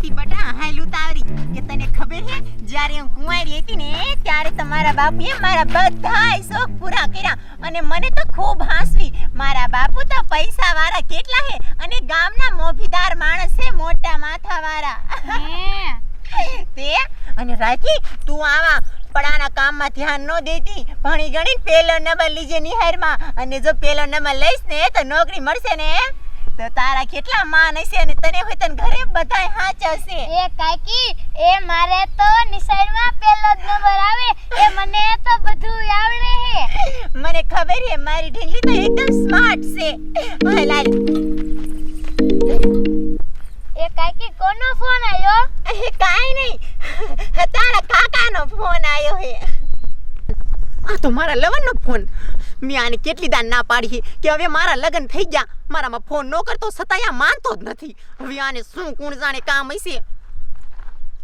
અહીંથી બટા હાયલું તાવરી કે તને ખબર છે જ્યારે હું કુંવારી હતી ને ત્યારે તમારા બાપુએ મારા બધા શોખ પૂરા કર્યા. અને મને તો ખૂબ હાંસવી. મારા બાપુ તો પૈસા વાળા કેટલા હે? અને ગામના મોભીદાર માણસ છે મોટા માથા વાળા તે? અને રાખી તું આવા પડાના કામમાં ધ્યાન ન દેતી. ભણી ગણી પેલો નંબર લીજે નિહારમાં. અને જો પેલો નંબર લઈશ ને તો નોકરી મળશે ને. તો તારા કેટલા માન હશે અને તને હોય તને ઘરે બધાય હાચવશે. એ કાકી એ મારે તો નિશાળમાં પહેલો જ નંબર આવે. એ મને તો બધું આવડે હે. મને ખબર છે મારી ઢીંગલી તો એકદમ સ્માર્ટ છે. હાય લાલ. એ કાકી કોનો ફોન આવ્યો એ કાઈ નહીં. તારા કાકાનો ફોન આવ્યો હે. આ તો મારા લવનનો ફોન મેં આને કેટલી દાન ના પાડી કે હવે મારા લગ્ન થઈ ગયા. મારામાં ફોન ન કરતો છતાંય આ માનતો જ નથી. હવે આને શું કોણ જાણે કામ હશે?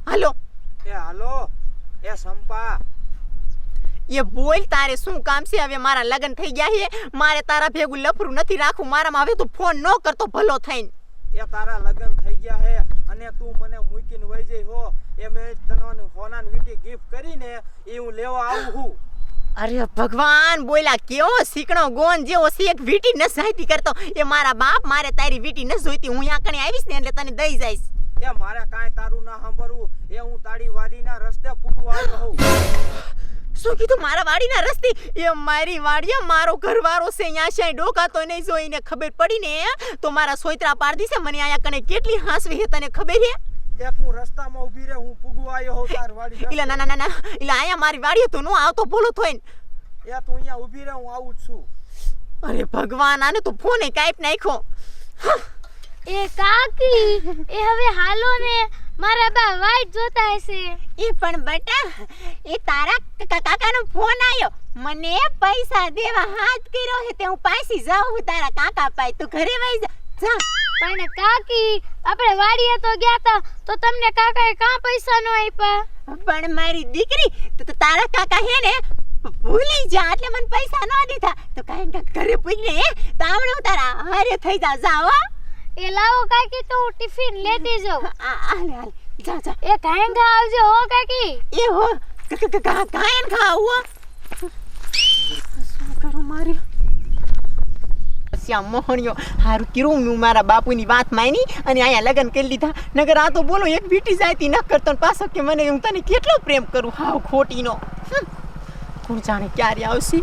હાલો. એ હાલો. એ સંપા એ બોલ તારે શું કામ છે? હવે મારા લગ્ન થઈ ગયા છે મારે તારા ભેગું લફરું નથી રાખવું. મારામાં હવે તું ફોન ન કરતો ભલો થઈને. એ તારા લગ્ન થઈ ગયા હે અને તું મને મૂકીને વહી જઈ હો. એ મેં તને હોનાની વીટી ગિફ્ટ કરીને એ હું લેવા આવું હું અરે ભગવાન બોલા કેવો સીકણો ગોન જેવો છે એક વીટી ન સાહિતી કરતો. એ મારા બાપ મારે તારી વીટી ન જોઈતી. હું અહીંયા કણે આવીશ ને એટલે તને દઈ જઈશ. એ મારે કાંઈ તારું ના સાંભળવું. એ હું તારી વાડીના રસ્તે ફૂટવા આવ્યો શું કીધું? મારા વાડીના રસ્તે? એ મારી વાડીએ મારો ઘરવાળો છે અહીંયા છે ડોકાતો નહીં જોઈને ખબર પડી ને તો મારા સોયત્રા પાર દીશે મને અહીંયા કણે કેટલી હાંસવી હે તને ખબર છે? એ હું રસ્તામાં ઊભી રહે હું પૂગવા આવ્યો હોઉં તાર વાડી. એટલે ના ના ના અહીંયા મારી વાડીએ તો નો આવતો ભૂલું થોઈને. એ તું અહીંયા ઊભી રહે હું આવું જ છું. અરે ભગવાન આને તો ફોને કાઈપ નાખ્યો. એ કાકી એ હવે હાલો ને મારા બા વાઈટ જોતા હશે. એ પણ બટા એ તારા કાકાનો ફોન આવ્યો મને પૈસા દેવા હાથ કર્યો છે તે હું પાછી જાઉં તારા કાકા પાય તું ઘરે વઈ જા. જા. પણ કાકી આપણે વાડીએ તો ગયા તા તો તમને કાકાએ કાં પૈસા નો આપ્યા? પણ મારી દીકરી તો તારા કાકા હે ને ભૂલી જા એટલે મને પૈસા ન દીધા. તો કાઈ ને કાંઈ ઘરે પૂછને તો આમણે હું તારા હારે થઈ જા જા હો. એ લાવો કાકી તો હું ટિફિન લેતી જાઉં. આ હાલ હાલ જા જા. એ કાંગા આવજો હો કાકી. એ હો કાંઈ ખાવ હો. શું કરું મારે? શ્યામ મોહણીઓ હારું કીરું હું મારા બાપુની વાત માની અને અહીંયા લગ્ન કરી લીધા. નગર આ તો બોલો એક બીટી જાયતી ન કરતો પાછો કે મને હું તને કેટલો પ્રેમ કરું? હાવ ખોટીનો. કોણ જાણે ક્યારે આવશે?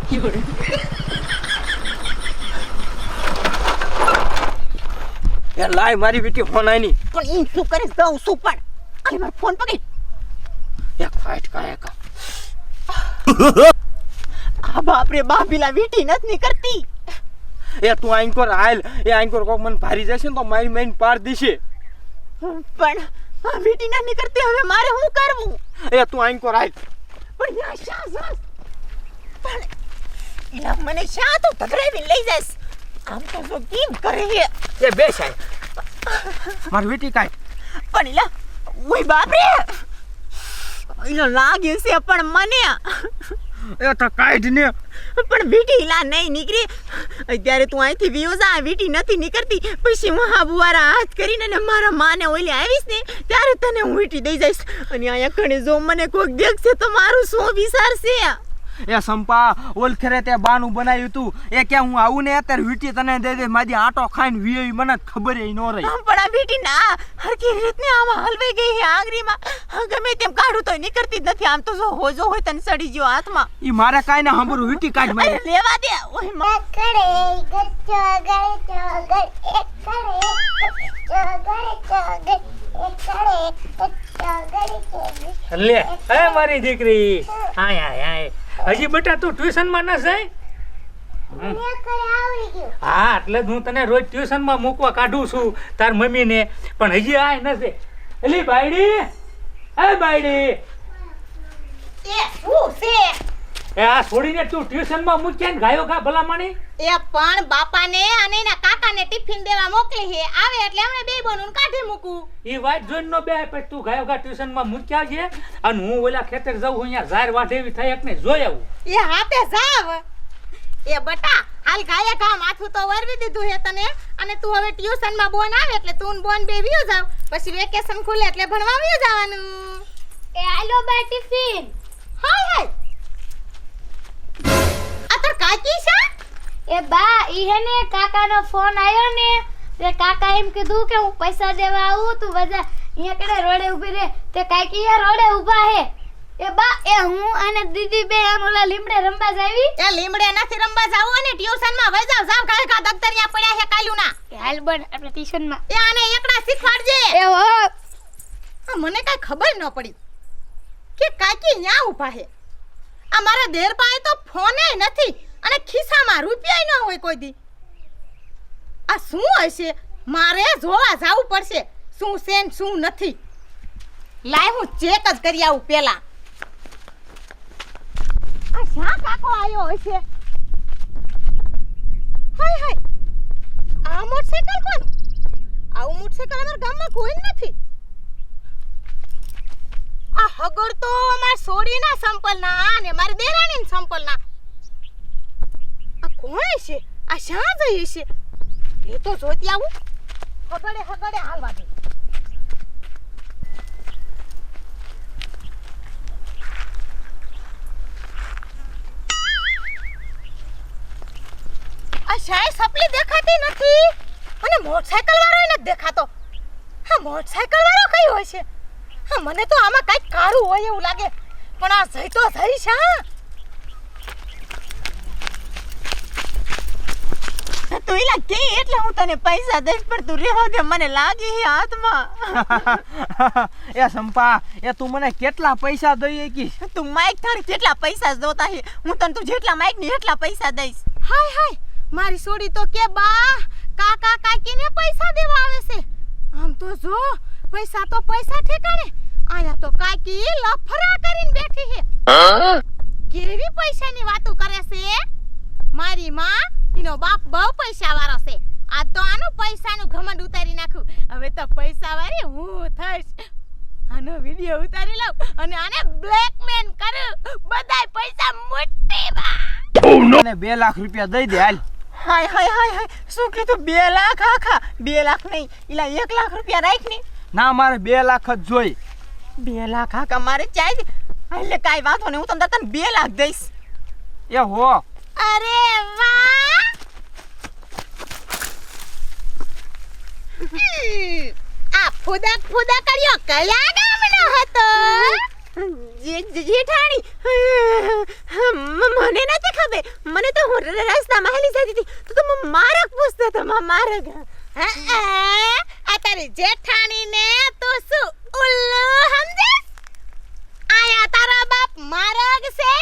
એ લાય મારી બીટી ફોન આની પણ ઈ શું કરે? દઉં શું પણ? અરે મારો ફોન પકડ. એક ફાઈટ કાંઈ કા આ બાપ રે બાપ પેલા વીટી નથી નીકળતી. એ તું આઈનકોર હાલ. એ આઈનકોર કોક મને ભારી જશે ને તો મારી મેઈન પાર દીશે. પણ આ વીટી ના નીકળતી હવે મારે શું કરવું? એ તું આઈનકોર હાલ. પણ યા શા સાસ પણ એલા મને શા તો ધગડાવી લઈ જઈશ? આમ તો જો કેમ કરે છે એ બે સાહેબ. મારી વીટી કાઈ? પણ એલા ઓય બાપ રે એલો લાગે છે પણ મને. એ તો કાઢ ને. પણ વીટી લા નહીં નીકળી. અત્યારે તું અહીંથી વિયો જા, વીટી નથી નીકળતી. પછી હું હા બુવારા હાથ કરીને ને મારા માને ઓલી આવીશ ને, ત્યારે તને હું વીટી દઈ જઈશ. અને અહીંયા કણે જો મને કોઈક દેખશે તો મારું શું વિચારશે એ સંપા ઓલખેરે તે બાનું બનાવ્યું તું. એ કે હું આવું ને અત્યારે વીટી તને દે દે મારી આટો ખાઈને વી મને ખબર એ ન રહી. પણ આ વીટી ના હરકી રીતને આમાં હલવાઈ ગઈ હે આંગરીમાં ગમે તેમ કાઢું તો નીકળતી જ નથી. આમ તો જો હોજો હોય તને સડી ગયો હાથમાં. ઈ મારે કાઈ ના સાંભળવું વીટી કાઢ મારી. લેવા દે. ઓયમાં. કરે ગચ્ચો ગચ્ચો એક કરે ગચ્ચો ગચ્ચો લે હે મારી દીકરી. હાય હાય હાય. હજી બેટા તું ટ્યુશનમાં ન જાય? હા એટલે જ હું તને રોજ ટ્યુશનમાં મૂકવા કાઢું છું તાર મમ્મીને. પણ હજી આય નથી એલી બાયડી એ બાયડી. એ શું છે? એ આ છોડીને તું ટ્યુશનમાં મૂક્યા ને ગાયો ગા ભલામણી? એ પણ બાપાને અને એના કાકાને ટિફિન દેવા મોકલી હે આવે એટલે હમણે બે બોનું કાઢી મૂકું. એ વાત જોઈને નો બે પછી તું ગાયો ગા ટ્યુશનમાં મૂક્યા છે અને હું ઓલા ખેતર જાઉં હું અહીંયા ઝાર વાઢે એવી થાય એકને જોઈ આવું. એ હાથે જાવ. એ બટા હાલ ગાયા કા માથું તો વરવી દીધું હે તને. અને તું હવે ટ્યુશનમાં બોન આવે એટલે તું બોન બે વિયો જાવ. પછી વેકેશન ખુલે એટલે ભણવા વિયો જવાનું. એ આલો બા ટિફિન. હાય હાય. કાકી છે? એ બા ઈ હે ને કાકાનો ફોન આવ્યો ને તે કાકા એમ કીધું કે હું પૈસા દેવા આવું તું બધા અહીંયા કડે રોડે ઊભી રહે. તે કાકી એ રોડે ઊભા હે. એ બા એ હું અને દીદી બે એમ ઓલા લીમડે રમવા જાવી. એ લીમડે નથી રમવા જાવું અને ટ્યુશનમાં વઈ જાવ. જાવ કાલે કા દફતરિયા પડ્યા છે કાલુ ના હાલ બન આપણે ટ્યુશનમાં એ આને એકડા શીખવાડજે. એ હો. આ મને કાંઈ ખબર ન પડી કે કાકી ન્યા ઊભા હે. આ મારા દેર પાસે તો ફોને નથી. અને ખિસ્સામાં રૂપિયા ન હોય કોઈ દી. આ શું હશે? મારે જોવા જવું પડશે. શું છે ને શું નથી. લાય હું ચેક જ કરી આવું પેલા આ શા કાકો આવ્યો હશે? હાય હાય. આ મોટરસાયકલ કોણ? આવું મોટરસાયકલ અમારા ગામમાં કોઈ નથી. આ હગડ તો અમાર સોડીના સંપલના અને મારી દેરાણીના સંપલના. કોણ છે આ શા જઈએ છે એ તો જોતી આવું. હગડે હગડે હાલવા દે. શાય સપલી દેખાતી નથી. અને મોટરસાયકલ વાળો નથી દેખાતો. હા મોટરસાયકલ વાળો કઈ હોય છે? હા, મને તો આમાં કંઈક કાળું હોય એવું લાગે. પણ આ જઈ તો જઈ શા તું એલા કે એટલે હું તને પૈસા દઈશ પણ તું રહેવા દે મને લાગે હે હાથમાં. એ સંપા એ તું મને કેટલા પૈસા દઈ કી તું માઈક તારી કેટલા પૈસા જોતા હે હું તને તું જેટલા માઈકની એટલા પૈસા દઈશ. હાય હાય મારી સોડી તો કે બા કાકા ને પૈસા દેવા આવે છે. આમ તો જો પૈસા તો પૈસા ઠેકાણે આયા તો કાકી લફરા કરીને બેઠી હે? કેવી પૈસાની વાતો કરે છે? મારી માં એનો બાપ બહુ પૈસા વાળો છે. આ તો આનું પૈસાનું ઘમંડ ઉતારી નાખું હવે તો પૈસા વાળી હું થઈશ. આનો વિડિયો ઉતારી લઉં અને આને બ્લેકમેન કરું. બધાય પૈસા મુઠ્ઠીમાં મને બે લાખ રૂપિયા દઈ દે હાલ. હાય હાય હાય હાય. શું કીધું? બે લાખ આખા? બે લાખ નહીં. એલા એક લાખ રૂપિયા રાખ ને. ના મારે બે લાખ જ જોઈ. બે લાખ આખા મારે ચાઈ એટલે કાંઈ વાંધો નહીં. હું તમને તને બે લાખ દઈશ. એ હો. અરે વાહ! આ ફુદક ફુદક કર્યો કયા ગામનો હતો. જેઠાણી મને નથી ખબર. મને તો હું રસ્તામાં હેલી જતી હતી. તો તો મારક પૂછતો હતો મારક. આ તારી જેઠાણી ને તો શું, ઉલ્લુ સમજે? આયા તારા બાપ મારગ છે?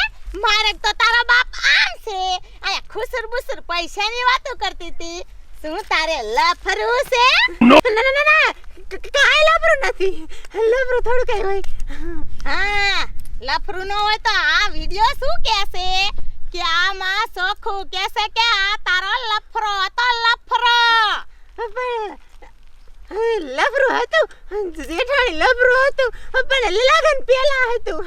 મારગ તો તારા બાપ આમ છે. આયા ખુસર બુસર પૈસાની વાતો કરતી હતી. શું તારે લફરું છે? ના. ના ના કાંઈ લફરું નથી. લફરું થોડું કઈ હોય. હા લફરું ન હોય તો આ વિડિયો શું કહેશે? કે આમાં સોખું કહેશે કે આ તારો લફરો હતો લફરો. લફરું હતું? જેઠાણી લફરું હતું. પણ લગન પેલા હતું.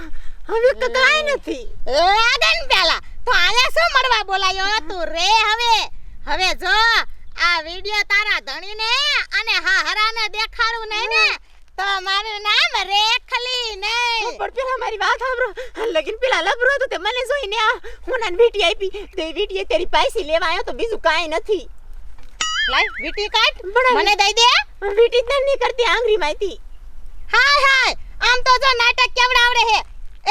હવે તો કાઈ નથી. લાગન પેલા. તો આને શું મળવા બોલાયો તું રે હવે? હવે જો આ વિડિયો તારા ધણીને અને હા હરાને દેખાડું નહીં ને તો મારું નામ રેખલી નહીં. પણ પેલા મારી વાત સાંભળો. લગીન પેલા લબરો હતું તે મને જોઈને આ હું નાન વીટી આપી. તે વીટીએ તેરી પૈસી લેવા આવ્યો તો બીજું કાઈ નથી. લાઈ વીટી કાટ મને દઈ દે. વીટી તને નહીં કરતી આંગળી માઈતી હાય હાય. આમ તો જો નાટક કેવડાવડે હે.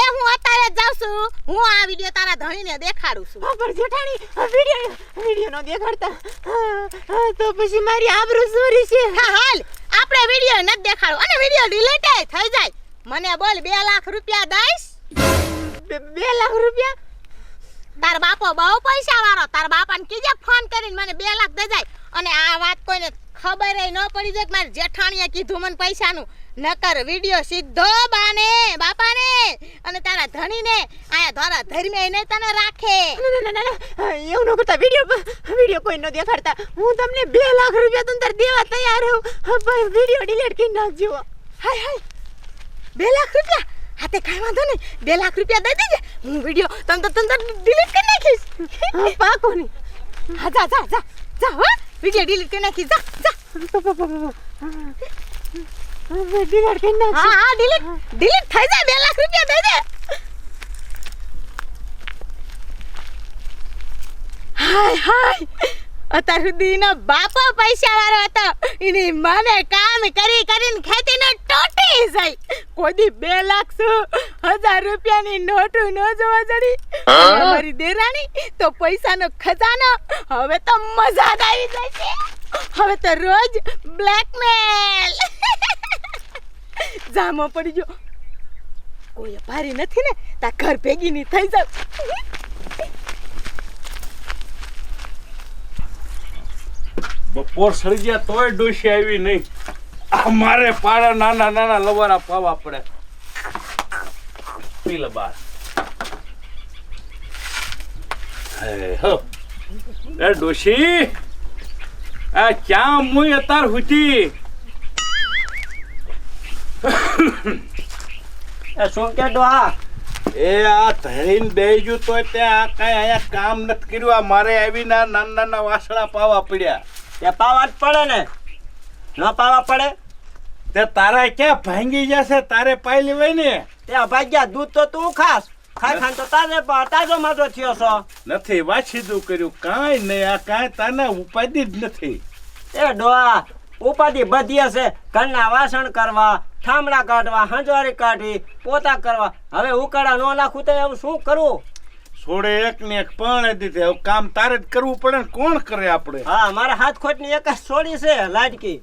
એ હું અત્યારે જાઉં છું. હું આ વિડિયો તારા ધણીને દેખાડું છું. પણ જેઠાણી વિડિયો વિડિયો નો દેખાડતા. તો પછી મારી આબરૂ સોરી છે. હા હાલ. આપણે વિડિયો ન દેખાડો. અને વિડિયો ડિલીટ થઈ જાય. મને બોલ 2 લાખ રૂપિયા દઈશ? 2 લાખ રૂપિયા? તાર બાપો બહુ પૈસા વાળો. તાર બાપાને કીજે ફોન કરીને મને બે લાખ જાય. અને આ વાત કોઈને ખબર ન પડી જાય કે મારી જેઠાણીએ કીધું મને પૈસાનું. નકર વિડિયો સીધો બાને. તારા ધણીને આયા ધોરા ધર્મે એને તને રાખે. એવું ન કરતા વીડિયો વીડિયો કોઈ ન દેખાડતા. હું તમને બે લાખ રૂપિયા તંતર દેવા તૈયાર હું વીડિયો ડિલીટ કરી નાખજો. હાય હાય. બે લાખ રૂપિયા? હા તે કાંઈ વાંધો નહીં. બે લાખ રૂપિયા દઈ દેજે. હું વીડિયો તમ તો તમ ડિલીટ કરી નાખીશ. પાકો નહીં. હા જા જા જા જા હો. વિડિયો ડિલીટ કરી નાખી જા જા. ડિલીટ કરી નાખ હા. હા ડિલીટ ડિલીટ થઈ જાય બે લાખ રૂપિયા દઈ દે. હાય હાય. અત્યાર સુધીનો બાપો પૈસા વાળો હતો. એની મને કામ કરી કરીને ખેતીનો તૂટી જાય. કોદી બે લાખ હજાર રૂપિયાની નોટું ન જોવા જડી. મારી દેરાણી તો પૈસાનો ખજાનો. હવે તો મજા આવી જાય છે. હવે તો રોજ બ્લેકમેલ જામો પડી ગયો. કોઈ ભારી નથી ને? તા ઘર ભેગી ની થઈ જાવ. બપોર સળી ગયા તોય ડોશી આવી નહીં. આ મારે પાડા નાના નાના લવારા પાવા પડે. પી લે બાર. હે, હો. ડોશી. ક્યાં મુય અતાર હુતી એ શું કે ડોહા એ આ ધરીને બેજુ તોય તે આ કઈ અહીંયા કામ નથી કર્યું. આ મારે આવીને નાના નાના વાસણા પાવા પડ્યા. તે પાવા જ પડે ને. ન પાવા પડે? તે તારા ક્યાં ભાંગી જશે? તારે પાઈ લેવાય ને તે ભાગ્યા દૂધ તો તું ખાસ ખાઈ ખાન તો તારે તાજો માજો થયો છો. નથી વાછીદું કર્યું. કાંઈ નહીં આ કાંઈ તને ઉપાધિ જ નથી. એ ડોઆ ઉપાધિ બધી હશે. ઘરના વાસણ કરવા ઠામડા કાઢવા હંજવારી કાઢવી પોતા કરવા. હવે ઉકાળા નો નાખું તો એવું શું કરવું છોડે એક ને એક પણ દીધે. કામ તારે જ કરવું પડે ને કોણ કરે આપણે? હા મારા હાથ ખોટની એક જ છોડી છે લાડકી.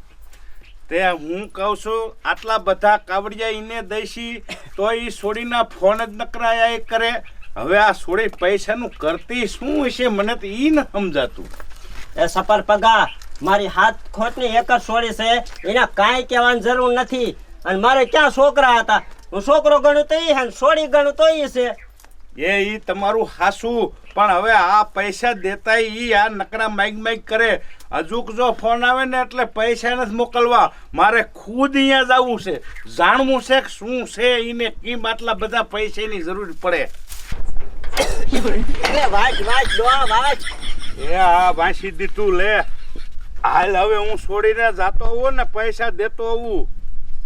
તે હું કહું છું આટલા બધા કાવડિયા ઈને દઈશી તો એ છોડીના ફોન જ નકરાયા એ કરે. હવે આ છોડી પૈસાનું કરતી શું હશે મને તો ઈ ન સમજાતું. એ સપર પગા મારી હાથ ખોટની એક જ છોડી છે એના કાંઈ કહેવાની જરૂર નથી. અને મારે ક્યાં છોકરા હતા? હું છોકરો ગણું તો ઈ હે સોડી છોડી ગણું તો ઈ છે. એ ઈ તમારું હાસું. પણ હવે આ પૈસા દેતા ઈ આ નકરા માઈક માઈક કરે. હજુક જો ફોન આવે ને એટલે પૈસા નથી મોકલવા. મારે ખુદ અહીંયા જવું છે. જાણવું છે કે શું છે એને કેમ આટલા બધા પૈસાની જરૂર પડે. એ આ વાંસી દીધું લે. હાલ હવે હું છોડીને જતો હોઉં ને પૈસા દેતો હોઉં.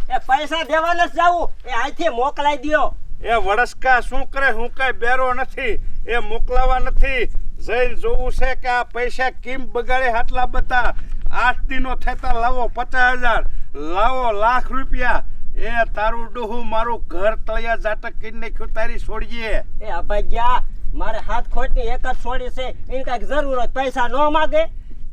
એ પૈસા દેવાને જ જાવું. એ અહીંથી મોકલાઈ દ્યો. એ વડસકા શું કરે હું કઈ બેરો નથી. એ મોકલાવા નથી. જઈને જોવું છે કે આ પૈસા કેમ બગાડે આટલા બધા? આઠ દિનો થતા લાવો પચાસ હજાર, લાવો લાખ રૂપિયા. એ તારું ડોહું મારું ઘર તળિયા જાટક કરી નાખ્યું, તારી છોડીએ. એ અભાગ્યા મારે હાથ ખોટની એક જ છોડી છે, એને કાંઈક જરૂર પૈસા ન માગે?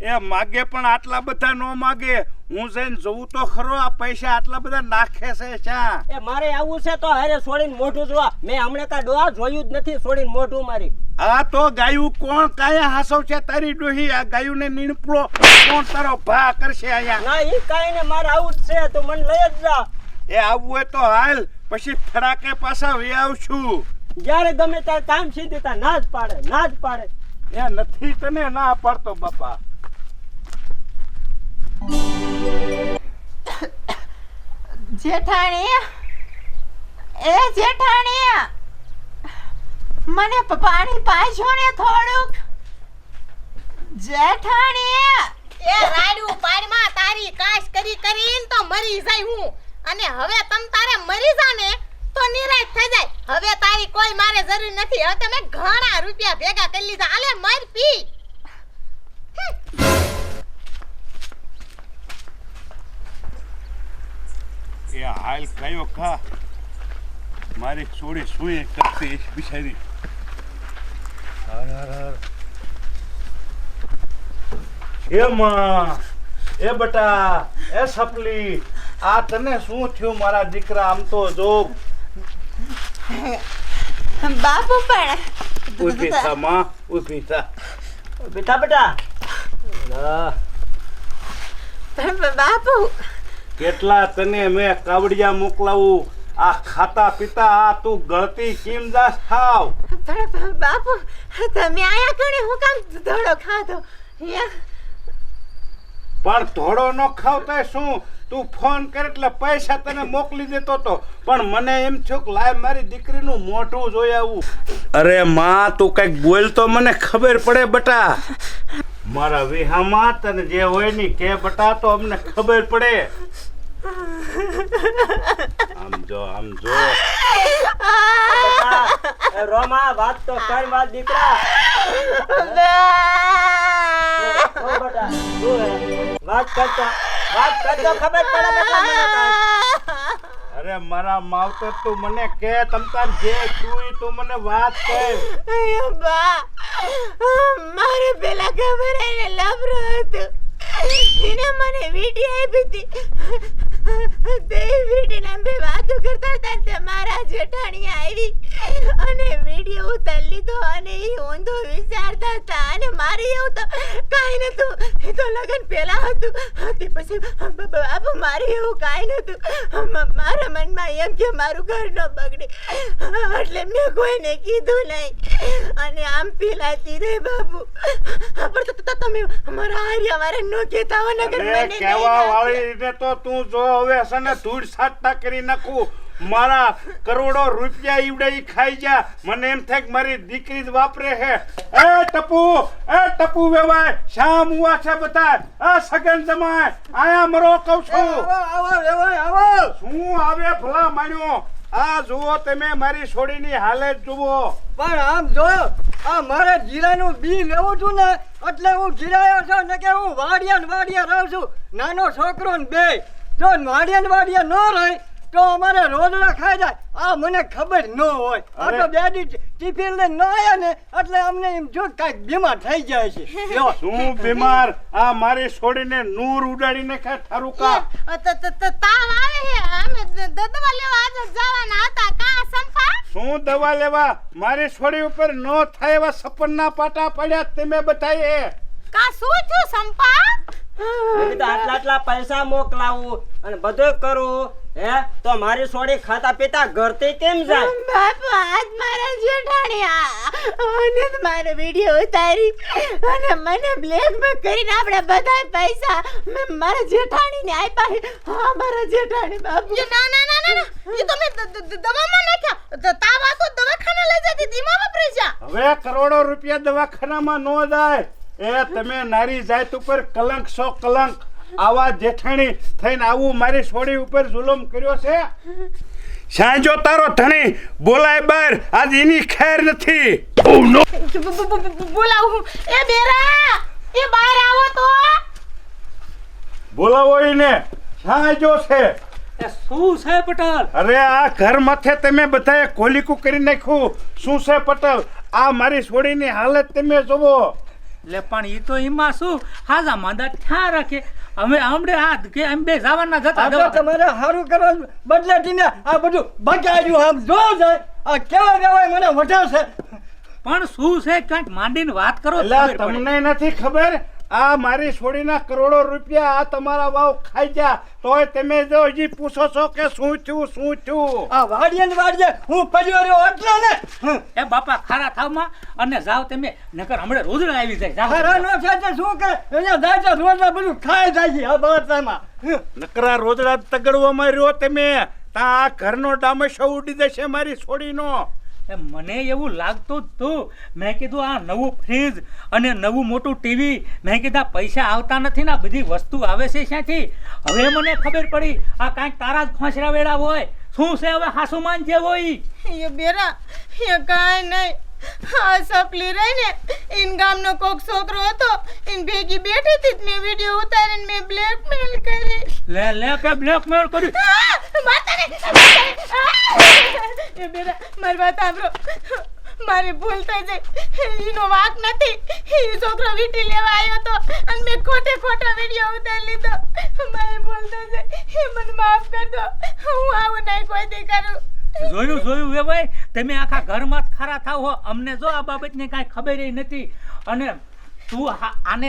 એ માગે પણ આટલા બધા ન માગે. હું જઈને જોઉં તો ખરો આ પૈસા આટલા બધા નાખે છે શા? એ મારે આવું છે તો હારે છોડીને મોઢું જોવા. મેં હમણાં કા ડોહા જોયું જ નથી છોડીને મોઢું મારી. આ તો ગાયું કોણ કાયા હાસવ છે તારી ડોહી? આ ગાયું ને નીણપડો કોણ તારો ભા કરશે અહીંયા? ના એ કાઈ ને મારે આવું જ છે. તું મને લઈ જ જા. એ આવવું હોય તો હાલ પછી ફડાકે પાછા વે આવશું. જ્યારે ગમે ત્યારે કામ સીધી તા ના જ પાડે ના જ પાડે. એ નથી તને ના પાડતો બાપા. જેઠાણી? એ જેઠાણી? મને પાણી પાછો ને થોડુંક. જેઠાણી? એ રાડ્યું પાડમાં તારી કાશ કરી કરીને તો મરી જાય હું. અને હવે તમ તારે મરી જા ને તો નિરાશ થઈ જાય. હવે તારી કોઈ મારે જરૂર નથી. હવે તમે ઘણા રૂપિયા ભેગા કરી લીધા. આલે મર પી. એ હાલ કયો ખા? મારી છોડી શું એ કરતી બિચારી. એ માં એ બટા એ સપલી આ તને શું થયું મારા દીકરા? આમ તો જો. બાપુ પણ ઊભી થા માં ઊભી થા. બેટા. બેટા બાપુ કેટલા તને મેં કાવડિયા મોકલાવું? આ ખાતા પીતા આ તું ગળતી કેમ જાસ થાવ? પણ બાપુ તમે આયા કણે? હું કામ ધોળો ખાધો? પણ ધોળો ન ખાવતા શું? તું ફોન કર એટલે પૈસા તને મોકલી દેતો તો. પણ મને એમ છોક કે લાય મારી દીકરીનું મોઢું જોઈ આવું. અરે માં તું કંઈક બોલ તો મને ખબર પડે બટા. મારા વિહામાં તને જે હોય ને કે બટા તો અમને ખબર પડે. આમ જો આમ જો. રોમા વાત તો કર મારા દીકરા? વાત કરતો. વાત કરજો ખબર પડે બેટા મને કાંઈ. અરે મારા માવતર તું મને કે તમ તાર જે તું ઈ તું મને વાત કર. અયો બા મારે પેલા ખબર એને લબરો હતો. એને મને વીટી આપી હતી. તે વીટીના બે વાતો કરતા હતા તે મારા જેઠાણી આવી અને વીડિયો ઉતારી લીધો અને એ ઊંધો વિચારતા હતા. અને મારે એવું તો કાંઈ નતું એ તો લગ્ન પહેલાં હતું. તે પછી બાપુ મારે એવું કાંઈ નહોતું. મારા મનમાં એમ કે મારું ઘર ન બગડે. એટલે મેં કોઈને કીધું નહીં. અને આમ પીલાતી રે બાપુ. પણ તમે મારા હાર્યા મારે ન કહેતા હો નગર મને કહેવા કેવા તો તું જો હવે છે ધૂળ સાટતા કરી નાખું. મારા કરોડો રૂપિયા ઈવડે ખાઈ જા મને એમ થાય કે મારી દીકરી જ વાપરે હે. એ ટપુ એ ટપુ વેવાય શામ ઉવા છે બધા આ સગન જમાય. આયા મરો કહું છું. શું આવે ભલા માણ્યો? આ જુઓ તમે મારી છોડીની હાલત જુઓ. પણ આમ જોયો આ મારે જીરાનું બી લેવું છું ને એટલે હું જીરાયો છું ને કે હું વાડિયા ને વાડિયા રહું છું. નાનો છોકરો ને બે. જો વાડિયા વાડિયા ન રહે તો અમારે રોજડા ખાઈ જાય. આ મને ખબર ન હોય. આ તો. બે ટિફિન લઈને ન આવ્યા ને એટલે અમને એમ જો કાંઈક બીમાર થઈ જાય છે. શું બીમાર? આ મારી છોડીને નૂર ઉડાડીને ખા થારું કા તાવ આવે હે અમે દવા લેવા આજે જવાના હતા. કા સંપા શું દવા લેવા? મારી છોડી ઉપર ન થાય એવા સપનના પાટા પડ્યા તમે બતાઈએ કા શું થયું સંપા મેં આટલા આટલા પૈસા મોકલાવું અને બધું કરું હે? તો મારી સોડી ખાતા પીતા ઘરથી કેમ જાય? બાપુ આજ મારા જેઠાણી આ- અને મારો વીડિયો ઉતારી અને મને બ્લેકમેલ કરીને આપણે બધા પૈસા મેં મારા જેઠાણીને આપ્યા હા મારા જેઠાણી બાપુ. ના ના ના ના ના. એ તમે દવામાં નાખ્યા. તાવ દવાખાના દવાખાને લઈ જતી ધીમા વાપરી જા. હવે કરોડો રૂપિયા દવાખાનામાં ન જાય. એ તમે નારી જાત ઉપર કલંક સો કલંક આવા જેઠાણી થઈને આવું મારી છોડી ઉપર જુલમ કર્યો છે? સાંજો તારો ધણી બોલાય બાર. આજ એની ખેર નથી. બોલાવું એ બેરા એ બહાર આવો તો. બોલાવો એને. સાંજો છે. એ શું છે પટેલ? અરે આ ઘર માથે તમે બધાએ કોલીકું કરી નાખ્યું. શું છે પટેલ? આ મારી છોડીની હાલત તમે જોવો લે પણ ઈ તો એમાં શું? હાજા માંદા થયા રાખે. અમે આમડે હાથ કે એમ બે જવાના જતા આ તમારે સારું કરવા બદલે થઈને આ બધું બગાડ્યું. આમ જો જાય. આ કેવા કેવાય મને વઢાશે પણ શું છે? કંઈક માંડીને વાત કરો. તમને નથી ખબર? આ મારી છોડીના કરોડો રૂપિયા આ તમારા વાવ ખાઈ જા તોય તમે જો હજી પૂછો છો કે શું થયું શું થયું? આ વાડીએ ને વાડીએ હું પડ્યો રહ્યો એટલે ને. હમ. એ બાપા ખારા થાવમાં અને જાવ તમે નકર હમણાં રોજડા આવી જાય. ખરા નો છે શું કરે? અહીંયા જાય તો રોજ બધું ખાઈ જાય છે આ બાતામાં નકરા રોજડા તગડવામાં રહ્યો તમે. તા આ ઘરનો ડામશો ઉડી જશે મારી છોડીનો. મને એવું લાગતું જ હતું મેં કીધું આ નવું ફ્રીજ અને નવું મોટું ટીવી મેં કીધા પૈસા આવતા નથી ને બધી વસ્તુ આવે છે ક્યાંથી? હવે મને ખબર પડી, આ કાંઈક તારા જ ખોસરા વેળા હોય. શું છે હવે હાસુમાન જે હોય? એ બેરા, એ કાંઈ નહીં. આ સપલી રહીને. ઇન ગામનો કોક છોકરો હતો ઇન ભેગી બેઠી હતી મેં વીડિયો ઉતારીને મેં બ્લેકમેલ કરી. લે લે કે બ્લેકમેલ કરી માતાને! એ બેરા મારી વાત સાંભળો. મારી ભૂલ થઈ જાય. એનો વાંક નથી. એ છોકરો વીટી લેવા આવ્યો તો અને મેં ખોટે ખોટો વીડિયો ઉતારી લીધો. મારી ભૂલ થઈ જાય. એ મને માફ કર દો. હું આવું નહીં કોઈ દી કરું. જોયું જોયું એ ભાઈ? તમે આખા ઘરમાં જ ખરા થાવ હો. અમને જો આ બાબતની કાંઈ ખબર નથી. અને તું આને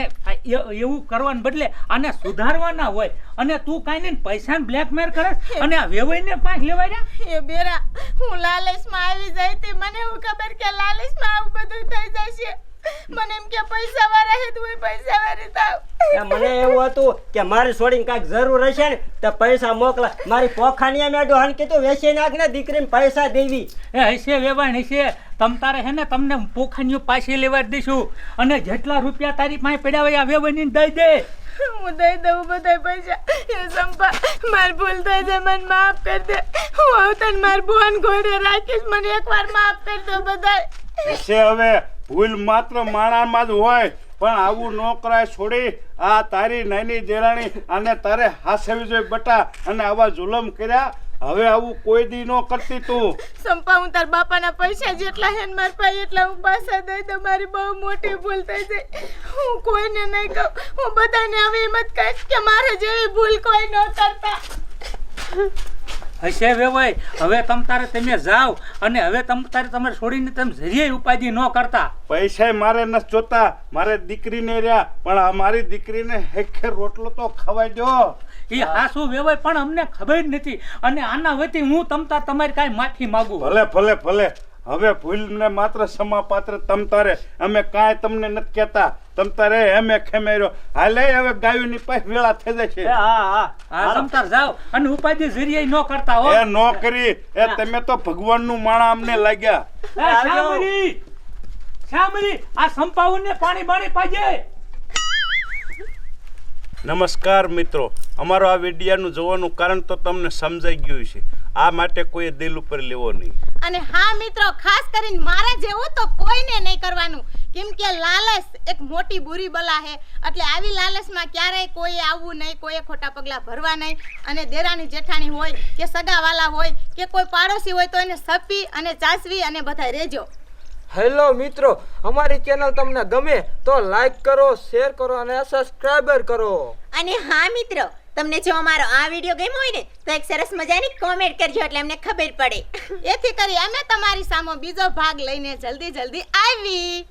એવું કરવાને બદલે આને સુધારવાના હોય. અને તું કાંઈ નહીં પૈસાને બ્લેકમેલ કરે અને આ વેવાઈને પાંચ લેવાય ને એ બેરા હું લાલચમાં આવી જઈ હતી મને એવું ખબર કે લાલચમાં આવું બધું થઈ જશે. મને એમ કે પૈસા વાળા હે તું પૈસા વાળી થાવ. મને એવું હતું કે મારી છોડીને કાંઈક જરૂર હશે ને તો પૈસા મોકલા. મારી પોખાની મેડો હાન કીધું વેચી નાખ ને દીકરીને પૈસા દેવી. એ હશે વેવાણ હશે. તમ તારે હે ને તમને પોખાનીઓ પાછી લેવા દઈશું. અને જેટલા રૂપિયા તારી પાસે પડ્યા હોય આ વેવાણીને દઈ દે. હું દઈ દઉં બધા પૈસા. એ સંપા માર ભૂલ થઈ છે મને માફ કરી દે. હું આવતા માર બોન ઘોડે રાખીશ મને એકવાર માફ કરી દો બધા હશે હવે. ભૂલ માત્ર માણામાં જ હોય, પણ આવું ન કરાય છોડી આ તારી નાની દેરાણી અને તારે હાસવી જોઈ બટા, અને આવા જુલમ કર્યા, હવે આવું કોઈ દી ન કરતી તું. સંપા, હું તાર બાપાના પૈસા જેટલા હેન માર પાસે એટલા હું પાછા દઈ દઉં. મારી બહુ મોટી ભૂલ થઈ જાય હું કોઈને નહીં કહું. હું બધાને એમ જ કહીશ કે મારે જેવી ભૂલ કોઈ ન કરતા. હશે વેવાય હવે તમ તારે તમે જાઓ અને હવે તમ તારે તમારે છોડીને તમે જરીએ ઉપાધિ ન કરતા. પૈસા મારે નથી જોતા. મારે દીકરીને રહ્યા. પણ અમારી મારી દીકરીને હેખે રોટલો તો ખવાઈ દો એ હાસુ વેવાય પણ અમને ખબર જ નથી. અને આના વતી હું તમતા તમારી કાંઈ માફી માગું. ભલે ભલે ભલે. હવે ભૂલને માત્ર સમાપાત્ર તમ તારે. અમે કાંઈ તમને નથી કહેતા. તમ તારે એમે ખેમેર્યો હાલે હવે ગાયોની પાસે વેળા થઈ હા હા. હા તાર જાઓ. અને ઉપાધિ જરીય ન કરતા હો. એ નો કરી. એ તમે તો ભગવાનનું માણા અમને લાગ્યા. શ્યામલી શ્યામલી આ સંપાવનને પાણી બાણી પાજે. નમસ્કાર મિત્રો. અમારો આ વિડિયાનું જોવાનું કારણ તો તમને સમજાઈ ગયું છે આ માટે કોઈ દિલ ઉપર લેવો નહીં. અને હા મિત્રો ખાસ કરીને મારા જેવું તો કોઈને નહીં કરવાનું. કેમ કે લાલચ એક મોટી બુરી બલા છે. એટલે આવી લાલચમાં ક્યારેય કોઈ આવવું નહીં કોઈએ ખોટા પગલાં ભરવા નહીં. અને દેરાણી જેઠાણી હોય કે સગાવાલા હોય કે કોઈ પાડોશી હોય તો એને સપી અને ચાસવી અને બધા રહેજો હેલો મિત્રો અમારી ચેનલ તમને ગમે તો લાઈક કરો શેર કરો અને સબસ્ક્રાઈબર કરો. અને હા મિત્રો તમને જો અમારો આ વીડિયો ગમ્યો હોય ને, તો એક સરસ મજાની કોમેન્ટ કરજો, એટલે અમને ખબર પડે. એથી કરી અમે તમારી સામે બીજો ભાગ લઈને જલ્દી જલ્દી આવી.